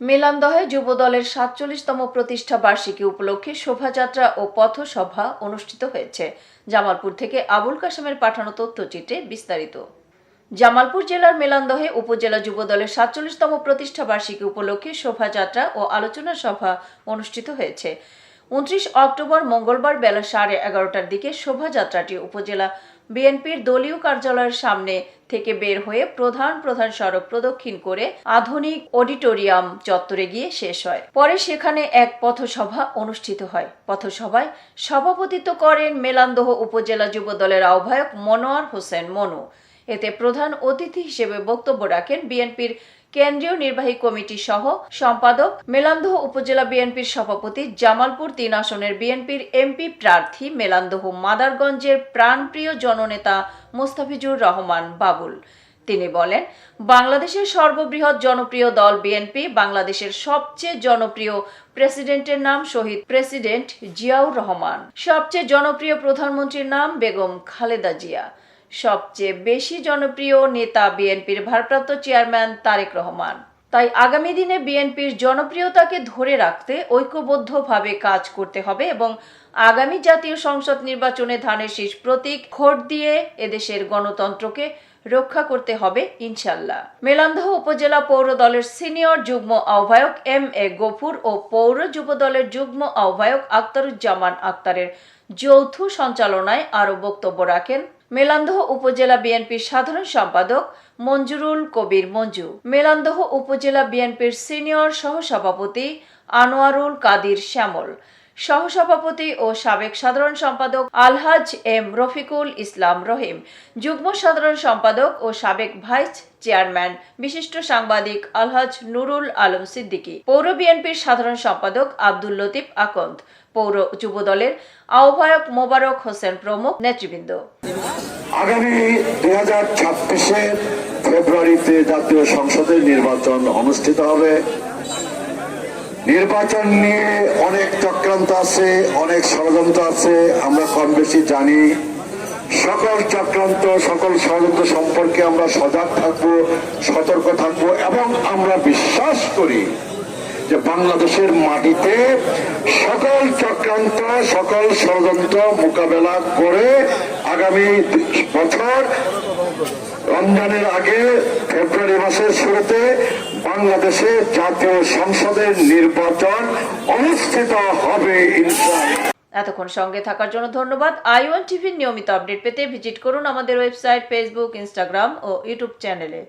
মেলান্দহে যুবদলের সাতচল্লিশতম প্রতিষ্ঠা বার্ষিকী উপলক্ষে শোভাযাত্রা ও পথসভা অনুষ্ঠিত হয়েছে। জামালপুর থেকে আবুল কাশেমের পাঠানো তথ্যচিত্রে বিস্তারিত। জামালপুর জেলার মেলান্দহে উপজেলা যুবদলের সাতচল্লিশতম প্রতিষ্ঠা বার্ষিকী উপলক্ষে শোভাযাত্রা ও আলোচনা সভা অনুষ্ঠিত হয়েছে। উনত্রিশ অক্টোবর মঙ্গলবার বেলা সাড়ে এগারোটার দিকে শোভাযাত্রাটি উপজেলা বিএনপির দলীয় কার্যালয়ের সামনে থেকে বের হয়ে প্রধান প্রধান সড়ক প্রদক্ষিণ করে আধুনিক অডিটোরিয়াম চত্বরে গিয়ে শেষ হয়। পরে সেখানে এক পথসভা অনুষ্ঠিত হয়। পথসভায় সভাপতিত্ব করেন মেলান্দহ উপজেলা যুবদলের আহ্বায়ক মনোয়ার হোসেন মনু। এতে প্রধান অতিথি হিসেবে বক্তব্য রাখেন বিএনপির কেন্দ্রীয় নির্বাহী কমিটি সহ সম্পাদক, মেলান্দহ উপজেলা বিএনপির সভাপতি, জামালপুর তিন আসনের বিএনপির এমপি প্রার্থী, মেলান্দহ মাদারগঞ্জের প্রাণপ্রিয় জননেতা মোস্তাফিজুর রহমান বাবুল। তিনি বলেন, বাংলাদেশের সর্ববৃহৎ জনপ্রিয় দল বিএনপি, বাংলাদেশের সবচেয়ে জনপ্রিয় প্রেসিডেন্টের নাম শহীদ প্রেসিডেন্ট জিয়াউর রহমান। সবচেয়ে জনপ্রিয় প্রধানমন্ত্রীর নাম বেগম খালেদা জিয়া। সবচেয়ে বেশি জনপ্রিয় নেতা বিএনপির ভারপ্রাপ্ত চেয়ারম্যান তারেক রহমান। তাই আগামী দিনে বিএনপির জনপ্রিয়তাকে ধরে রাখতে ঐক্যবদ্ধভাবে কাজ করতে হবে এবং আগামী জাতীয় সংসদ নির্বাচনে ধানের শীষ প্রতীক ভোট দিয়ে এদেশের গণতন্ত্রকে রক্ষা করতে হবে ইনশাল্লাহ মেলান্দহ উপজেলা পৌর দলের সিনিয়র যুগ্ম আহ্বায়ক এম এ গফুর ও পৌর যুব দলের যুগ্ম আহ্বায়ক আক্তারুজ্জামান আক্তারের যৌথ সঞ্চালনায় আরও বক্তব্য রাখেন মেলান্দহ উপজেলা বিএনপির সাধারণ সম্পাদক মঞ্জুরুল কবির মঞ্জু, মেলান্দহ উপজেলা বিএনপির সিনিয়র সহসভাপতি আনোয়ারুল কাদির শ্যামল সহসভাপতি ও সাবেক সাধারণ সম্পাদক আলহাজ এম রফিকুল ইসলাম রহিম, যুগ্ম সাধারণ সম্পাদক ও সাবেক ভাইস চেয়ারম্যান, বিশিষ্ট সাংবাদিক আলহাজ নুরুল আলম সিদ্দিকী, পৌর বিএনপির সাধারণ সম্পাদক আব্দুল লতিফ আকন্দ, পৌর যুবদলের আহ্বায়ক মোবারক হোসেন প্রমুখ নেতৃবৃন্দ। আগামী দুই হাজার ছাব্বিশের ফেব্রুয়ারিতে জাতীয় সংসদের নির্বাচন অনুষ্ঠিত হবে। নির্বাচন নিয়ে অনেক চক্রান্ত আছে, অনেক ষড়যন্ত্র আছে, আমরা কম বেশি জানি। সকল চক্রান্ত, সকল ষড়যন্ত্র সম্পর্কে আমরা সজাগ থাকব, সতর্ক থাকব, এবং আমরা বিশ্বাস করি যে বাংলাদেশের মাটিতে সকল চক্রান্ত, সকল ষড়যন্ত্র মোকাবেলা করে আগামী বছর, রমজানের আগে, ফেব্রুয়ারি মাসের শুরুতে বাংলাদেশে জাতীয় সংসদের নির্বাচন অনুষ্ঠিত হবে এতক্ষণ সঙ্গে থাকার জন্য ধন্যবাদ। আই ওয়ান টিভির নিয়মিত আপডেট পেতে ভিজিট করুন আমাদের ওয়েবসাইট, ফেসবুক, ইনস্টাগ্রাম ও ইউটিউব চ্যানেলে।